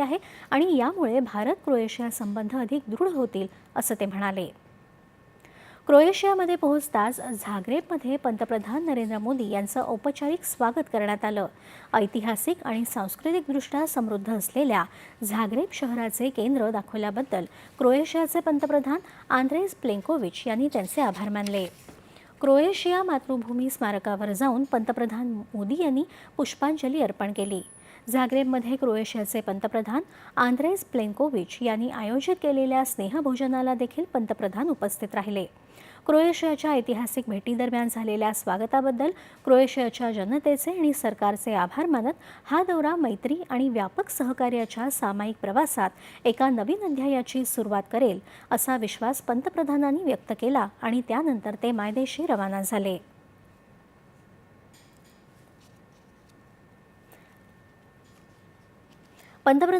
आहे आणि यामुळे भारत क्रोएशिया संबंध अधिक दृढ होतील असं ते म्हणाले. क्रोएशियामध्ये पोहोचताच झाग्रेबमध्ये पंतप्रधान नरेंद्र मोदी यांचं औपचारिक स्वागत करण्यात आलं. ऐतिहासिक आणि सांस्कृतिकदृष्ट्या समृद्ध असलेल्या झाग्रेब शहराचे केंद्र दाखवल्याबद्दल क्रोएशियाचे पंतप्रधान आंद्रेस प्लेंकोविच यांनी त्यांचे आभार मानले. क्रोएशिया मातृभूमी स्मारकावर जाऊन पंतप्रधान मोदी यांनी पुष्पांजली अर्पण केली. झाग्रेबमध्ये क्रोएशियाचे पंतप्रधान आंद्रेस प्लेंकोविच यांनी आयोजित केलेल्या स्नेहभोजनाला देखील पंतप्रधान उपस्थित राहिले. क्रोएशियाच्या ऐतिहासिक भेटीदरम्यान झालेल्या स्वागताबद्दल क्रोएशियाच्या जनतेचे आणि सरकारचे आभार मानत हा दौरा मैत्री आणि व्यापक सहकार्याच्या सामायिक प्रवासात एका नवीन अध्यायाची सुरुवात करेल असा विश्वास पंतप्रधानांनी व्यक्त केला आणि त्यानंतर ते मायदेशी रवाना झाले. पंतप्रधान